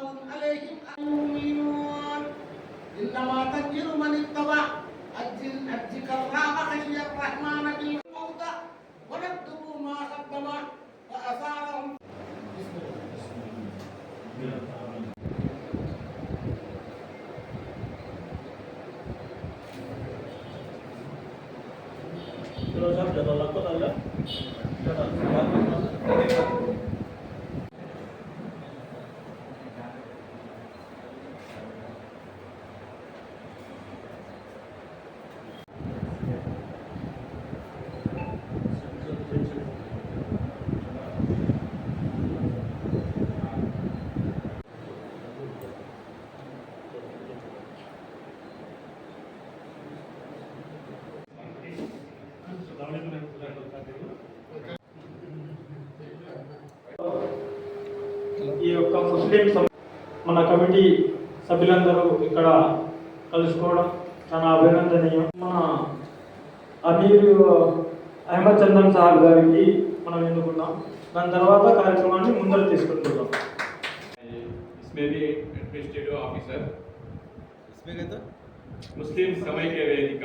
salamun alaihim al-mu'minun inna ma tanjiru man ajikal rama khayya rahman mauta wa nadduhu ma qaddama wa asarahum ఈ యొక్క ముస్లిం మన committee సభ్యులందరూ ఇక్కడ కలుసుకోవడం చాలా అభినందనీయం. మన అమీర్ అహ్మద్ చందన్ సాహబ్ గారికి మనం ఎన్నుకున్నాం. దాని తర్వాత కార్యక్రమాన్ని ముందర తీసుకుంటున్నాం. ఆఫీసర్ ముస్లిం సమైక్య వేదిక.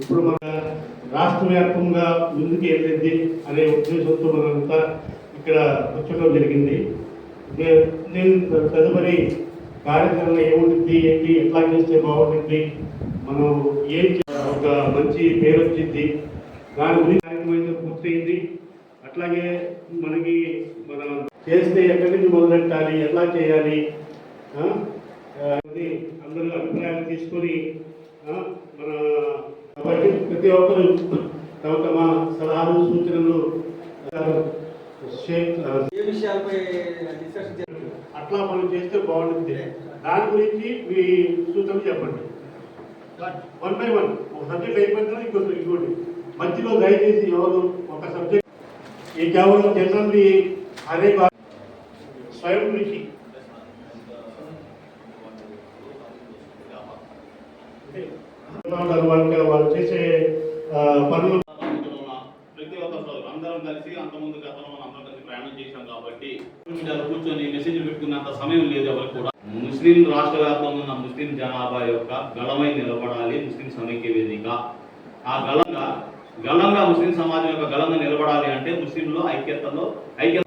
ఇప్పుడు మన రాష్ట్ర వ్యాప్తంగా ముందుకు వెళ్ళింది అనే ఉద్దేశంతో మనంతా ఇక్కడ కూర్చోవడం జరిగింది. నేను తదుపరి కార్యక్రమం ఏముంటుంది ఏంటి ఎట్లా చేస్తే బాగుంటుంది మనం ఏం చే- ఒక మంచి పేరు వచ్చింది దాని గురించి కార్యక్రమం పూర్తయింది. అట్లాగే మనకి మనం చేస్తే ఎక్కడి నుంచి మొదలెట్టాలి ఎలా చేయాలి అది అందరూ అభిప్రాయాలు తీసుకొని మన కాబట్టి ప్రతి ఒక్కరు తమ తమ సలహాలు సూచనలు అట్లా మనం చేస్తే బాగుంటుంది. దాని గురించి మీ సూచనలు చెప్పండి. వన్ బై వన్ ఒక సబ్జెక్ట్ అయిపోయిన తర్వాత ఇంకోటి. మధ్యలో దయచేసి ఎవరు ఒక సబ్జెక్ట్ ఈ కేవలం జనరల్లీ అనే బా- స్వయం కృషి అంటే ఉన్నారు, వాళ్ళకి వాళ్ళు చేసే పనులు. ప్రతి ఒక్క సోదరు అందరం కలిసి అంత ముందు గతంలో మనం అందరం కలిసి ప్రయాణం చేశాం కాబట్టి సోషల్ మీడియాలో కూర్చొని మెసేజ్ పెట్టుకున్నంత సమయం లేదు ఎవరికి కూడా. ముస్లిం రాష్ట్ర వ్యాప్తంగా ఉన్న ముస్లిం జనాభా యొక్క గళమై నిలబడాలి ముస్లిం సమైక్య వేదిక. ఆ గళంగా గళంగా ముస్లిం సమాజం యొక్క గళంగా నిలబడాలి అంటే ముస్లింలో ఐక్యతలో ఐక్యత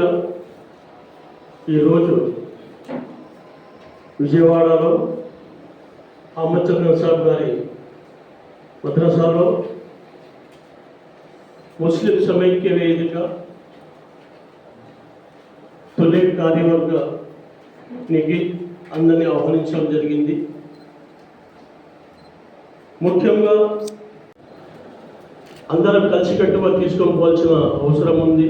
ముఖ్యంగా ఈరోజు విజయవాడలో అహ్మద్ సాబ్ గారి మద్రసాలో ముస్లిం సమైక్య వేదిక తొలి కార్యవర్గానికి అందరినీ ఆహ్వానించడం జరిగింది. ముఖ్యంగా అందరం కలిసికట్టుగా తీసుకొని పోవాల్సిన అవసరం ఉంది.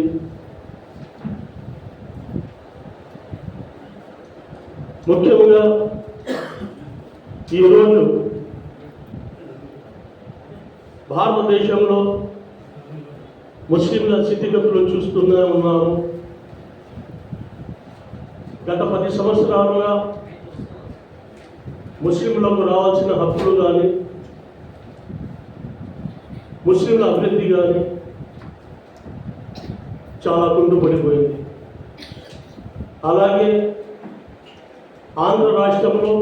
ముఖ్యంగా ఈరోజు భారతదేశంలో ముస్లింల స్థితిగతులు చూస్తూనే ఉన్నాము. గత పది సంవత్సరాలుగా ముస్లింలకు రావాల్సిన హక్కులు కానీ ముస్లింల అభివృద్ధి కానీ చాలా కుంటుపడిపోయింది. అలాగే ఆంధ్ర రాష్ట్రంలో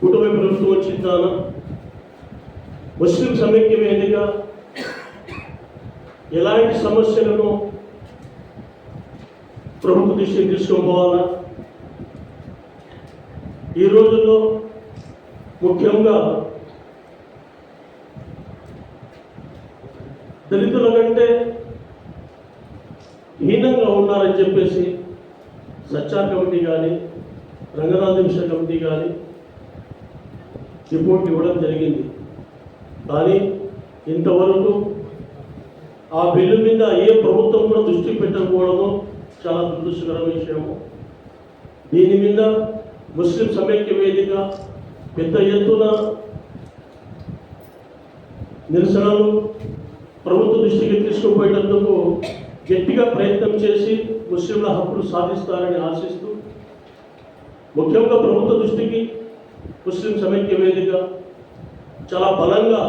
కుటుంబ ప్రభుత్వం వచ్చిందాన ముస్లిం సమైక్య వేదిక ఎలాంటి సమస్యలను ప్రభుత్వ దృష్టికి తీసుకోపోవాలా? ఈ రోజుల్లో ముఖ్యంగా దళితుల కంటే హీనంగా ఉన్నారని చెప్పేసి సచ్చార్ కమిటీ కానీ రంగనాథ మిషన్ కమిటీ కానీ రిపోర్ట్ ఇవ్వడం జరిగింది. కానీ ఇంతవరకు ఆ బిల్లు మీద ఏ ప్రభుత్వం కూడా దృష్టి పెట్టకపోవడము చాలా దురదృష్టకరమైన విషయము. దీని మీద ముస్లిం సమైక్య వేదిక పెద్ద ఎత్తున నిరసనలు ప్రభుత్వ దృష్టికి తీసుకుపోయేటందుకు గట్టిగా ప్రయత్నం చేసి ముస్లింల హక్కులు సాధిస్తారని ఆశిస్తూ ముఖ్యంగా ప్రభుత్వ దృష్టికి ముస్లిం సమైక్య వేదిక చాలా బలంగా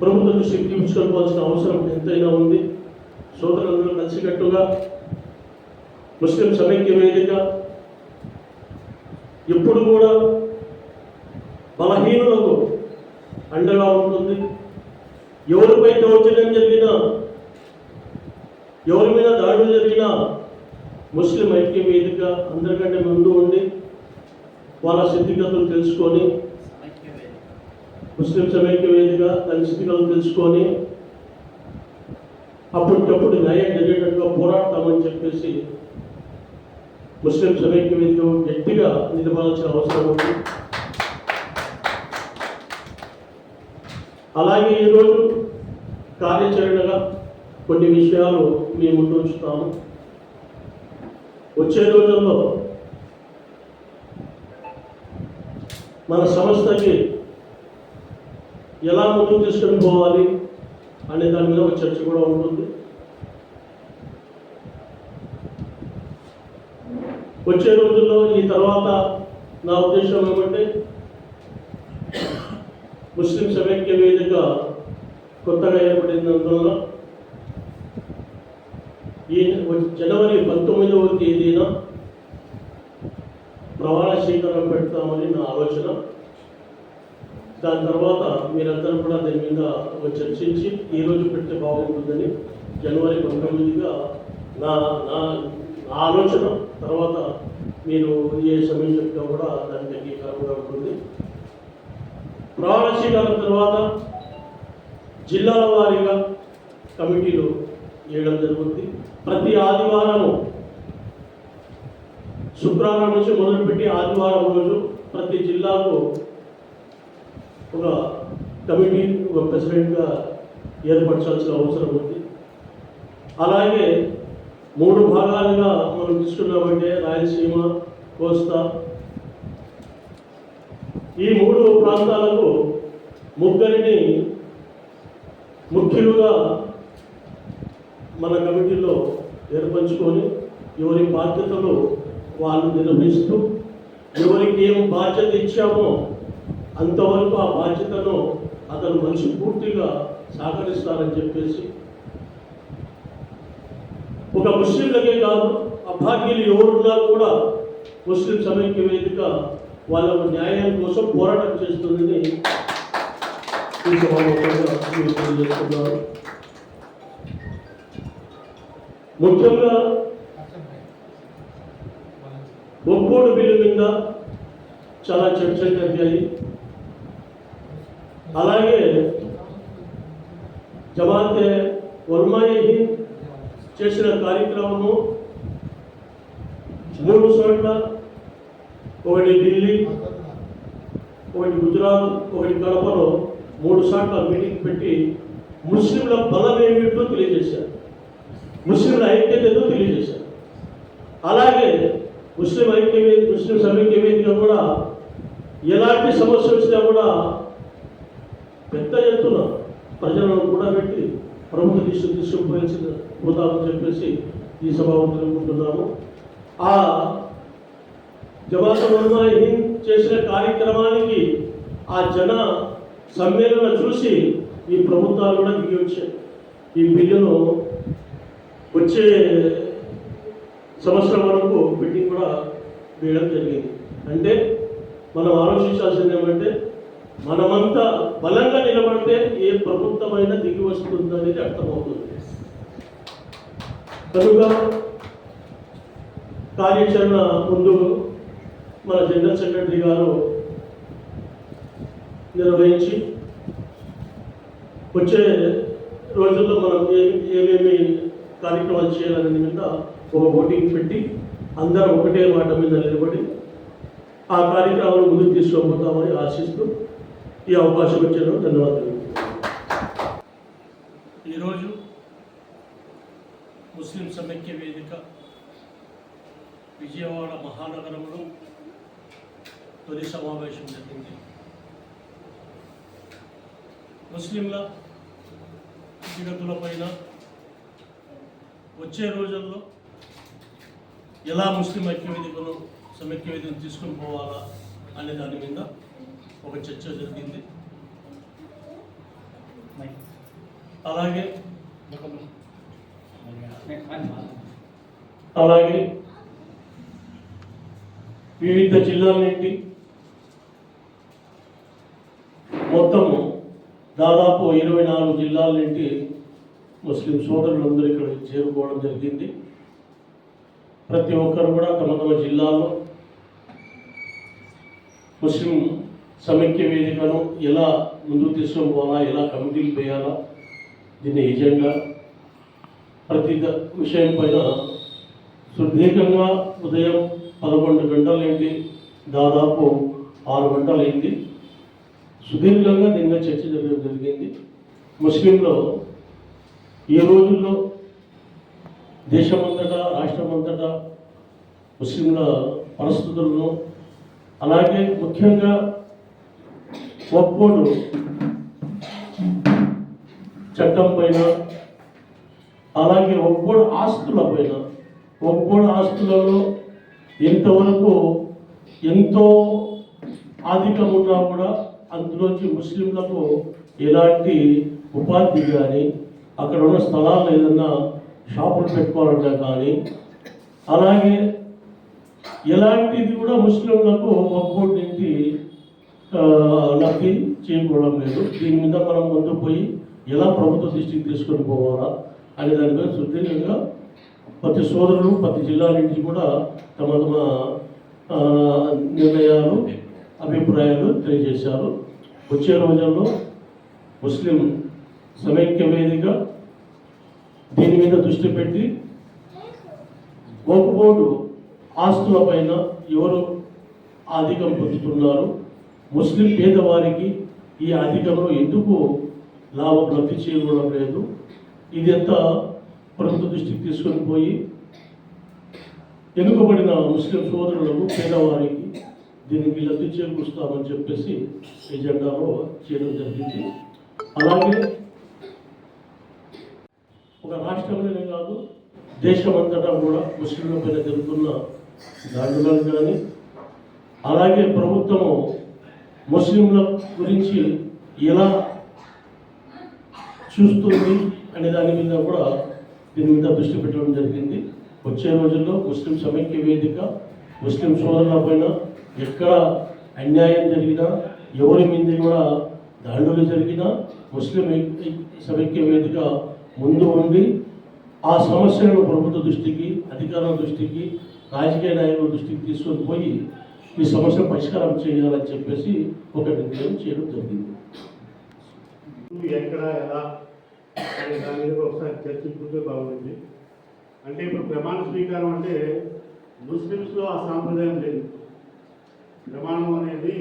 ప్రభుత్వ దృష్టికి తీసుకెళ్ళవలసిన అవసరం ఎంతైనా ఉంది. సోదరులందరూ కలిసికట్టుగా ముస్లిం సమైక్య వేదిక ఎప్పుడు కూడా బలహీనులకు అండగా ఉంటుంది. ఎవరిపై దౌర్జన్యం జరిగినా ఎవరి మీద దాడులు జరిగినా ముస్లిం ఐక్య వేదిక అందరికంటే ముందు ఉండి వాళ్ళ స్థితిగతులు తెలుసుకొని ముస్లిం సమైక్య వేదిక దాని స్థితిగతులు తెలుసుకొని అప్పటికప్పుడు న్యాయం జరిగేటట్టుగా పోరాడతామని చెప్పేసి ముస్లిం సమైక్య వేదిక గట్టిగా నిలబడాల్సిన అవసరం ఉంది. అలాగే ఈరోజు కార్యాచరణగా కొన్ని విషయాలు మేము ఉంచుతాము. వచ్చే రోజుల్లో మన సంస్థకి ఎలా ముందుకు తీసుకొని పోవాలి అనే దాని మీద ఒక చర్చ కూడా ఉంటుంది. వచ్చే రోజుల్లో ఈ తర్వాత నా ఉద్దేశం ఏమంటే ముస్లిం సమైక్య వేదిక కొత్తగా ఏర్పడినందువల్ల ఈ జనవరి పంతొమ్మిదవ తేదీన ప్రమాణ స్వీకారం పెడతామని నా ఆలోచన. దాని తర్వాత మీరందరూ కూడా దీని మీద చర్చించి ఈ రోజు పెడితే బాగుంటుందని జనవరి పంతొమ్మిదిగా నా నా ఆలోచన. తర్వాత మీరు ఏ సమయం చెప్తా కూడా దానికి అంగీకారంగా ఉంటుంది. ప్రమాణ స్వీకారం తర్వాత జిల్లాల వారీగా కమిటీలు వేయడం జరుగుతుంది. ప్రతి ఆదివారము. శుక్రవారం నుంచి మొదలుపెట్టి ఆదివారం రోజు ప్రతి జిల్లాకు ఒక కమిటీ ఒక ప్రెసిడెంట్గా ఏర్పరచాల్సిన అవసరం ఉంది. అలాగే మూడు భాగాలుగా మనం తీసుకున్నామంటే రాయలసీమ కోస్తా. ఈ మూడు ప్రాంతాలకు ముగ్గురిని ముఖ్యులుగా మన కమిటీలో ఏర్పరచుకొని ఎవరి బాధ్యతలు వాళ్ళు నిర్వహిస్తూ ఎవరికి ఏం బాధ్యత ఇచ్చామో అంతవరకు ఆ బాధ్యతను అతను మంచి పూర్తిగా సహకరిస్తారని చెప్పేసి ఒక ముస్లింలకే కాదు అభాగ్యులు ఎవరున్నా కూడా ముస్లిం సమైక్య వేదిక వాళ్ళకు న్యాయం కోసం పోరాటం చేస్తుందని ఈ ముఖ్యంగా ఒక్కోడు బిల్లు మీద చాలా చర్చలు జరిగాయి. అలాగే జమాతే వర్మాయి చేసిన కార్యక్రమము మూడు చోట్ల ఒకటి ఢిల్లీ ఒకటి గుజరాత్ ఒకటి కడపలో మూడు సార్లు మీటింగ్ పెట్టి ముస్లింల బలం ఏమిటో తెలియజేశారు. ముస్లింల ఐక్యతను తెలియజేశారు. అలాగే ముస్లిం ఐక్య ముస్లిం సమైక్య వేదిక కూడా ఎలాంటి సమస్య వచ్చినా కూడా పెద్ద ఎత్తున ప్రజలను కూడా పెట్టి ప్రభుత్వ దిశ తీసుకుపోయాల్సిన పోతామని చెప్పేసి ఈ సభావంతులు ఉంటున్నాము ఆ జమాత హింద్ చేసిన కార్యక్రమానికి ఆ జన సమ్మేళన చూసి ఈ ప్రభుత్వాలు కూడా దిగి వచ్చాయి. ఈ బిల్లును వచ్చే సంవత్సరం వరకు బిల్డింగ్ కూడా వేయడం జరిగింది. అంటే మనం ఆలోచించాల్సింది ఏమంటే మనమంతా బలంగా నిలబడితే ఏ ప్రభుత్వమైనా దిగి వస్తుంది అనేది అర్థమవుతుంది. కనుక కార్యాచరణ ముందు మన జనరల్ సెక్రటరీ గారు నిర్వహించి వచ్చే రోజుల్లో మనం ఏ ఏమేమి కార్యక్రమాలు చేయాలనే మీద ఒక ఓటింగ్ పెట్టి అందరం ఒకటే మాట మీద నిలబడి ఆ కార్యక్రమాలు ముందుకు తీసుకుపోతామని ఆశిస్తూ ఈ అవకాశం ఇచ్చాను ధన్యవాదాలు ఈరోజు ముస్లిం సమైక్య వేదిక విజయవాడ మహానగరంలో తొలి సమావేశం జరిగింది. ముస్లింల స్థితిగతులపైన వచ్చే రోజుల్లో ఎలా ముస్లిం ఐక్య వేదికను సమైక్య వేదికను తీసుకుని పోవాలా అనే దాని మీద ఒక చర్చ జరిగింది. అలాగే అలాగే వివిధ జిల్లాల నుండి మొత్తము దాదాపు ఇరవై నాలుగు జిల్లాల నుండి ముస్లిం సోదరులందరూ ఇక్కడ చేరుకోవడం జరిగింది. ప్రతి ఒక్కరు కూడా తమ తమ జిల్లాలో ముస్లిం సమైక్య వేదికను ఎలా ముందుకు తీసుకొని పోవాలా ఎలా కమిటీలు వేయాలా దీని ఎజెండా ప్రతి విషయం పైన సుదీర్ఘంగా ఉదయం పదకొండు గంటలైంది దాదాపు ఆరు గంటలైంది. సుదీర్ఘంగా దీని మీద చర్చ జరగడం జరిగింది. ముస్లింలో ఈ రోజుల్లో దేశమంతటా రాష్ట్రమంతటా ముస్లింల పరిస్థితులను అలాగే ముఖ్యంగా ఒక్కోడు చట్టం పైన అలాగే ఒక్కోడు ఆస్తుల పైన ఒక్కోడు ఆస్తులలో ఇంతవరకు ఎంతో ఆధిక్యం ఉన్నా కూడా అందులోంచి ముస్లింలకు ఎలాంటి ఉపాధి కానీ అక్కడ ఉన్న స్థలాలు ఏదన్నా షాపులు పెట్టుకోవాలంటే కానీ అలాగే ఎలాంటిది కూడా ముస్లింలకు ఒక్కోటి నుంచి లబ్ధి చేయకూడడం లేదు. దీని మీద మనం ముందు పోయి ఎలా ప్రభుత్వ దృష్టికి తీసుకొని పోవాలా అనే దాని మీద సుదీర్ఘంగా ప్రతి సోదరులు ప్రతి జిల్లా నుంచి కూడా తమ తమ నిర్ణయాలు అభిప్రాయాలు తెలియజేశారు. వచ్చే రోజుల్లో ముస్లిం సమైక్య వేదిక దీని మీద దృష్టి పెట్టి గోపుకోటు ఆస్తుల పైన ఎవరు ఆధికం పొందుతున్నారు? ముస్లిం పేదవారికి ఈ అధికంలో ఎందుకు లాభం లబ్ధి చేయడం లేదు? ఇదంతా ప్రభుత్వ దృష్టికి తీసుకొని పోయి వెనుకబడిన ముస్లిం సోదరులకు పేదవారికి దీనికి లబ్ధి చేకూరుస్తామని చెప్పేసి ఎజెండాలో చేయడం జరిగింది. అలాగే ఒక రాష్ట్రంలోనే కాదు దేశమంతటా కూడా ముస్లింల పైన జరుగుతున్న దాడులను కానీ అలాగే ప్రభుత్వము ముస్లింల గురించి ఎలా చూస్తుంది అనే దాని మీద కూడా దీని మీద దృష్టి పెట్టడం జరిగింది. వచ్చే రోజుల్లో ముస్లిం సమైక్య వేదిక ముస్లిం సోదరుల పైన ఎక్కడ అన్యాయం జరిగినా ఎవరి మీద కూడా దాడులు జరిగినా ముస్లిం సమైక్య వేదిక ముందు ఉండి ఆ సమస్యలను ప్రభుత్వ దృష్టికి అధికారుల దృష్టికి రాజకీయ నాయకుల దృష్టికి తీసుకొని పోయి ఈ సమస్య పరిష్కారం చేయాలని చెప్పేసి ఒక నిర్ణయం చేయడం జరిగింది. ఎక్కడ ఎలా? అనే దాని మీద ఒకసారి చర్చించుకుంటే బాగుంటుంది. అంటే ఇప్పుడు ప్రమాణ స్వీకారం అంటే ముస్లిమ్స్లో ఆ సాంప్రదాయం లేదు. ప్రమాణం అనేది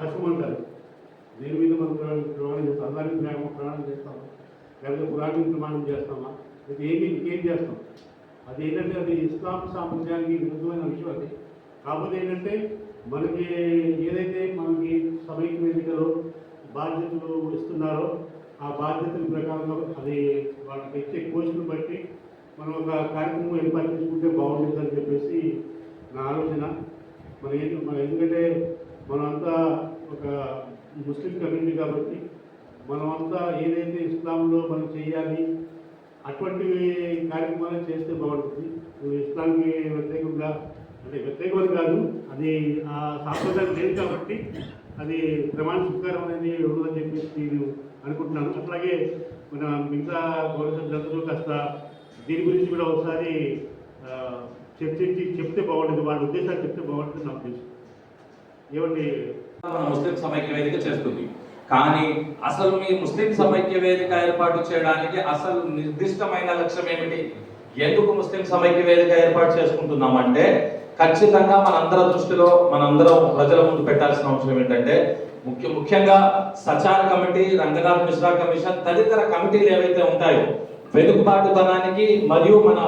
కష్టం అంటారు. దీని మీద మనం ప్రమాణం చేస్తాం? అందరికీ ప్రేమ ప్రమాణం చేస్తామా లేకపోతే పురాణం ప్రమాణం చేస్తామా? అది ఏమి ఇంకేం చేస్తాం? అది ఏంటంటే అది ఇస్లాం సాంప్రదాయానికి విరుద్ధమైన విషయం అది. కాకపోతే ఏంటంటే మనకి ఏదైతే మనకి సమైక్య వేదికలో బాధ్యతలు ఇస్తున్నారో ఆ బాధ్యతల ప్రకారంగా అది వాళ్ళకి ఇచ్చే కోచ్ను బట్టి మనం ఒక కార్యక్రమం ఏర్పాటు చేసుకుంటే బాగుంటుందని చెప్పేసి నా ఆలోచన. మన ఏంటి- మన ఎందుకంటే మనమంతా ఒక ముస్లిం కమ్యూనిటీ కాబట్టి మనమంతా ఏదైతే ఇస్లాంలో మనం చేయాలి అటువంటి కార్యక్రమాలు చేస్తే బాగుంటుంది. ఇస్లాంకి వ్యతిరేకంగా అంటే వ్యతిరేకం కాదు అది ఆ సాంప్రదాయం లేదు కాబట్టి అది ప్రమాణ స్వీకారం అనేది ఉండదని చెప్పేసి నేను అనుకుంటున్నాను. అట్లాగే మన మిగతా గౌరవ సభ్యులందరూ కాస్త దీని గురించి కూడా ఒకసారి చర్చించి చెప్తే బాగుంటుంది. వాళ్ళ ఉద్దేశాలు చెప్తే బాగుంటుంది నా ఉద్దేశం ఏమండి? ముస్లిం సమైక్య వేదిక చేస్తుంది. కానీ అసలు మీ ముస్లిం సమైక్య వేదిక ఏర్పాటు చేయడానికి అసలు నిర్దిష్టమైన లక్ష్యం ఏమిటి? ఎందుకు ముస్లిం సమైక్య వేదిక ఏర్పాటు చేసుకుంటున్నామంటే ఖచ్చితంగా మనందరి దృష్టిలో మనందరం ప్రజల ముందు పెట్టాల్సిన అవసరం ఏంటంటే ముఖ్య ముఖ్యంగా సచార్ కమిటీ రంగనాథ్ మిశ్రా కమిషన్ తదితర కమిటీలు ఏవైతే ఉంటాయో వెనుకబాటుతనానికి మరియు మన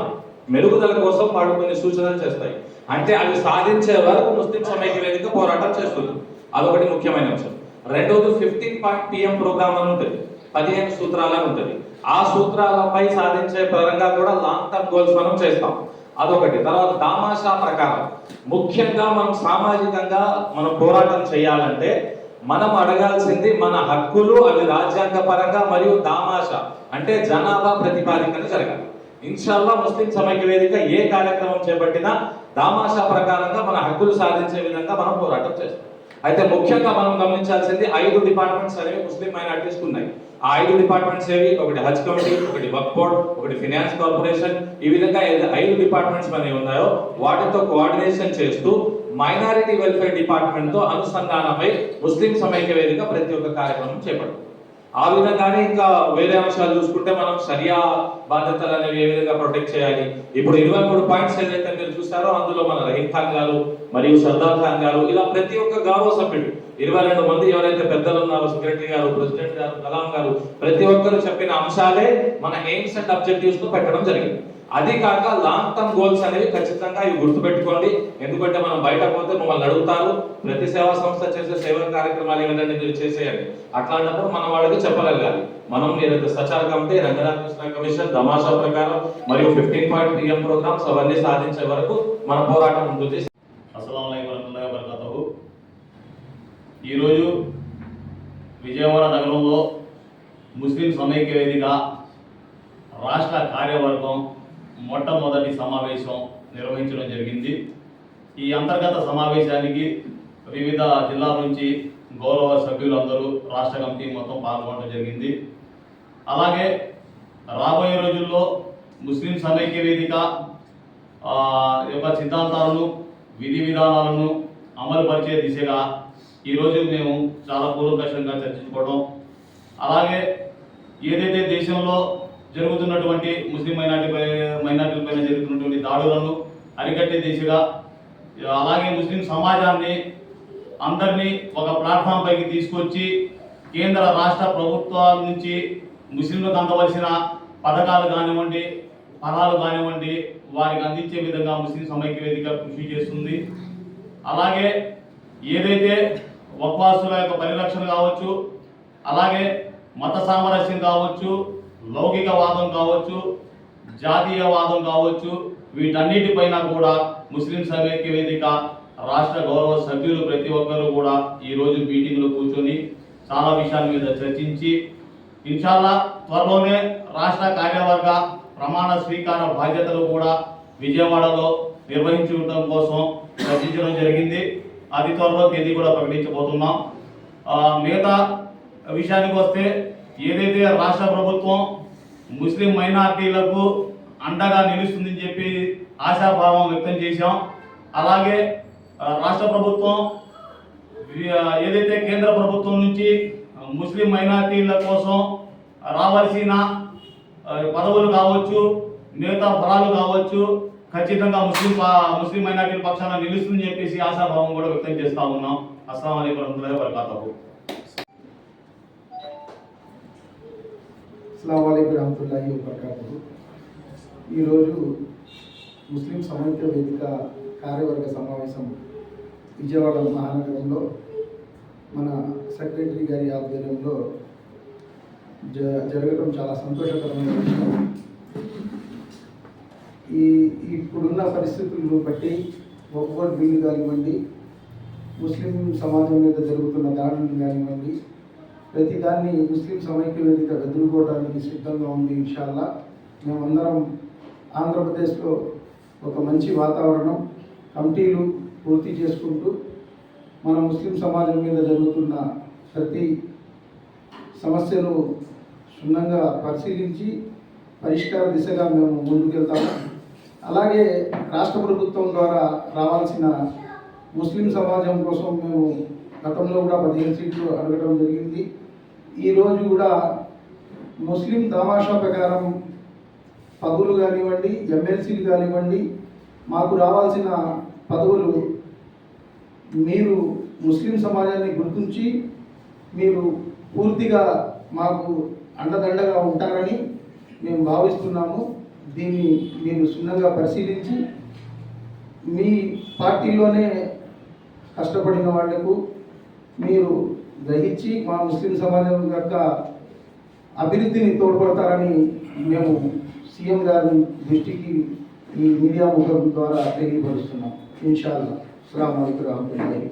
మెరుగుదల కోసం వాడు కొన్ని సూచనలు చేస్తాయి. అంటే అవి సాధించే వరకు ముస్లిం సమైక్య వేదిక పోరాటం చేస్తుంది. అదొకటి ముఖ్యమైన అంశం. రెండవది ఫిఫ్టీన్ పాయింట్ పిఎం ప్రోగ్రామ్ అని ఉంటుంది. పదిహేను సూత్రాలు అని ఉంటుంది. ఆ సూత్రాలపై సాధించే పరంగా కూడా లాంగ్ టర్మ్ గోల్స్ మనం చేస్తాం. అదొకటి. తర్వాత దామాషా ప్రకారం. ముఖ్యంగా మనం సామాజికంగా మనం పోరాటం చేయాలంటే మనం అడగాల్సింది మన హక్కులు అవి రాజ్యాంగ పరంగా మరియు దామాషా అంటే జనాభా ప్రతిపాదికన జరగాలి. ఇన్షాల్లా ముస్లిం సమైక్య వేదిక ఏ కార్యక్రమం చేపట్టినా దామాషా ప్రకారంగా మన హక్కులు సాధించే విధంగా మనం పోరాటం చేస్తాం. అయితే ముఖ్యంగా మనం గమనించాల్సింది ఐదు డిపార్ట్మెంట్స్ అనేవి ముస్లిం మైనార్టీస్ ఉన్నాయి. ఆ ఐదు డిపార్ట్మెంట్స్ ఏవి? ఒకటి హజ్ కమిటీ ఒకటి వక్ బోర్డ్ ఒకటి ఫినాన్స్ కార్పొరేషన్. ఈ విధంగా ఐదు డిపార్ట్మెంట్స్ అనేవి ఉన్నాయో వాటితో కోఆర్డినేషన్ చేస్తూ మైనారిటీ వెల్ఫేర్ డిపార్ట్మెంట్తో అనుసంధానమై ముస్లిం సమైక్య వేదిక ప్రతి ఒక్క కార్యక్రమం చేపడుతుంది. ఆ విధంగానే ఇంకా వేరే అంశాలు చూసుకుంటే మనం సరియా బాధ్యతలు అనేవి ఏ విధంగా ప్రొటెక్ట్ చేయాలి? ఇప్పుడు ఇరవై మూడు పాయింట్స్ ఏదైతే మీరు చూసారో అందులో మన రహీం ఖాన్ గారు మరియు సర్దార్ ఖాన్ గారు ఇలా ప్రతి ఒక్క గౌరవ సభ్యుడు ఇరవై రెండు మంది ఎవరైతే పెద్దలు ఉన్నారో సెక్రటరీ గారు ప్రెసిడెంట్ గారు కలాం గారు ప్రతి ఒక్కరు చెప్పిన అంశాలే మన ఎయిమ్స్ అండ్ అబ్జెక్టివ్స్తో పెట్టడం జరిగింది. అది కాక లాంగ్ టర్మ్ గోల్స్ అనేవి ఖచ్చితంగా ఇవి గుర్తుపెట్టుకోండి. ఎందుకంటే మనం బయట పోతే మమ్మల్ని అడుగుతారు. ప్రతి సేవా సంస్థ చేసే సేవా కార్యక్రమాలు ఏమిటంటే మీరు చేసేయండి. అట్లాంటప్పుడు మనం వాళ్ళకి చెప్పగలగాలి. మనం ఏదైతే సచార కమిటీ రంగనాథ్ కృష్ణ కమిషన్ దమాషా ప్రకారం మరియు ఫిఫ్టీన్ పాయింట్ పిఎం ప్రోగ్రామ్స్ అవన్నీ సాధించే వరకు మన పోరాటం ఉంటుంది ఈరోజు విజయవాడ నగరంలో ముస్లిం సమైక్య వేదిక రాష్ట్ర కార్యవర్గం మొట్టమొదటి సమావేశం నిర్వహించడం జరిగింది. ఈ అంతర్గత సమావేశానికి వివిధ జిల్లాల నుంచి గౌరవ సభ్యులందరూ రాష్ట్ర కమిటీ మొత్తం పాల్గొనడం జరిగింది. అలాగే రాబోయే రోజుల్లో ముస్లిం సమైక్య వేదిక యొక్క సిద్ధాంతాలను విధి విధానాలను అమలుపరిచే దిశగా ఈరోజు మేము చాలా పూర్వకషంగా చర్చించుకోవడం. అలాగే ఏదైతే దేశంలో జరుగుతున్నటువంటి ముస్లిం మైనార్టీ మైనార్టీల పైన జరుగుతున్నటువంటి దాడులను అరికట్టే దిశగా అలాగే ముస్లిం సమాజాన్ని అందరినీ ఒక ప్లాట్ఫామ్ పైకి తీసుకొచ్చి కేంద్ర రాష్ట్ర ప్రభుత్వాల నుంచి ముస్లింలకు అందవలసిన పథకాలు కానివ్వండి ఫలాలు కానివ్వండి వారికి అందించే విధంగా ముస్లిం సమైక్య వేదిక కృషి చేస్తుంది. అలాగే ఏదైతే వక్వాసుల యొక్క పరిరక్షణ కావచ్చు అలాగే మత సామరస్యం కావచ్చు లౌకికవాదం కావచ్చు జాతీయవాదం కావచ్చు వీటన్నిటిపైన కూడా ముస్లిం సమైక్య వేదిక రాష్ట్ర గౌరవ సభ్యులు ప్రతి ఒక్కరూ కూడా ఈరోజు మీటింగ్లో కూర్చొని చాలా విషయాల మీద చర్చించి ఇన్షాల్లా త్వరలోనే రాష్ట్ర కార్యవర్గ ప్రమాణ స్వీకార బాధ్యతలు కూడా విజయవాడలో నిర్వహించడం కోసం చర్చించడం జరిగింది. అది త్వరలో తేదీ కూడా ప్రకటించబోతున్నాం. మిగతా విషయానికి వస్తే ఏదైతే రాష్ట్ర ప్రభుత్వం ముస్లిం మైనార్టీలకు అండగా నిలుస్తుందని చెప్పి ఆశాభావం వ్యక్తం చేశాం. అలాగే రాష్ట్ర ప్రభుత్వం ఏదైతే కేంద్ర ప్రభుత్వం నుంచి ముస్లిం మైనార్టీల కోసం రావాల్సిన పదవులు కావచ్చు మిగతా ఫలాలు కావచ్చు ఖచ్చితంగా ముస్లిం ముస్లిం మైనార్టీల పక్షాన నిలుస్తుందని చెప్పేసి ఆశాభావం కూడా వ్యక్తం చేస్తా ఉన్నాం. అస్సలం అయికం వరహమతుల్లాహి వబరకాతుహు అస్సలం అయికం రహమతుల్లాహి ఈరోజు ముస్లిం సమైక్య వేదిక కార్యవర్గ సమావేశం విజయవాడ మహానగరంలో మన సెక్రటరీ గారి ఆధ్వర్యంలో జ జరగడం చాలా సంతోషకరమైన విషయం. ఈ ఇప్పుడున్న పరిస్థితులను బట్టి ఒక్కొక్కరు వీలు కానివ్వండి ముస్లిం సమాజం మీద జరుగుతున్న దాడులు కానివ్వండి ప్రతి దాన్ని ముస్లిం సమైక్య వేదిక ఎదుర్కోవడానికి సిద్ధంగా ఉంది ఇన్షాల్లా. మేమందరం ఆంధ్రప్రదేశ్లో ఒక మంచి వాతావరణం కమిటీలు పూర్తి చేసుకుంటూ మన ముస్లిం సమాజం మీద జరుగుతున్న ప్రతి సమస్యను క్షుణ్ణంగా పరిశీలించి పరిష్కార దిశగా మేము ముందుకెళ్తాము. అలాగే రాష్ట్ర ప్రభుత్వం ద్వారా రావాల్సిన ముస్లిం సమాజం కోసం మేము గతంలో కూడా పదిహేను సీట్లు అడగడం జరిగింది. ఈరోజు కూడా ముస్లిం తమాషా ప్రకారం పదవులు కానివ్వండి ఎమ్మెల్సీలు కానివ్వండి మాకు రావాల్సిన పదవులు మీరు ముస్లిం సమాజాన్ని గుర్తించి మీరు పూర్తిగా మాకు అండదండగా ఉంటారని మేము భావిస్తున్నాము. దీన్ని మీరు సున్నంగా పరిశీలించి మీ పార్టీలోనే కష్టపడిన వాళ్ళకు మీరు గ్రహించి మా ముస్లిం సమాజం యొక్క అభివృద్ధిని తోడ్పడతారని మేము సీఎం గారి దృష్టికి ఈ మీడియా ముఖం ద్వారా తెలియపరుస్తున్నాం. ఇన్షాల్లా. అస్సలం అలైకుం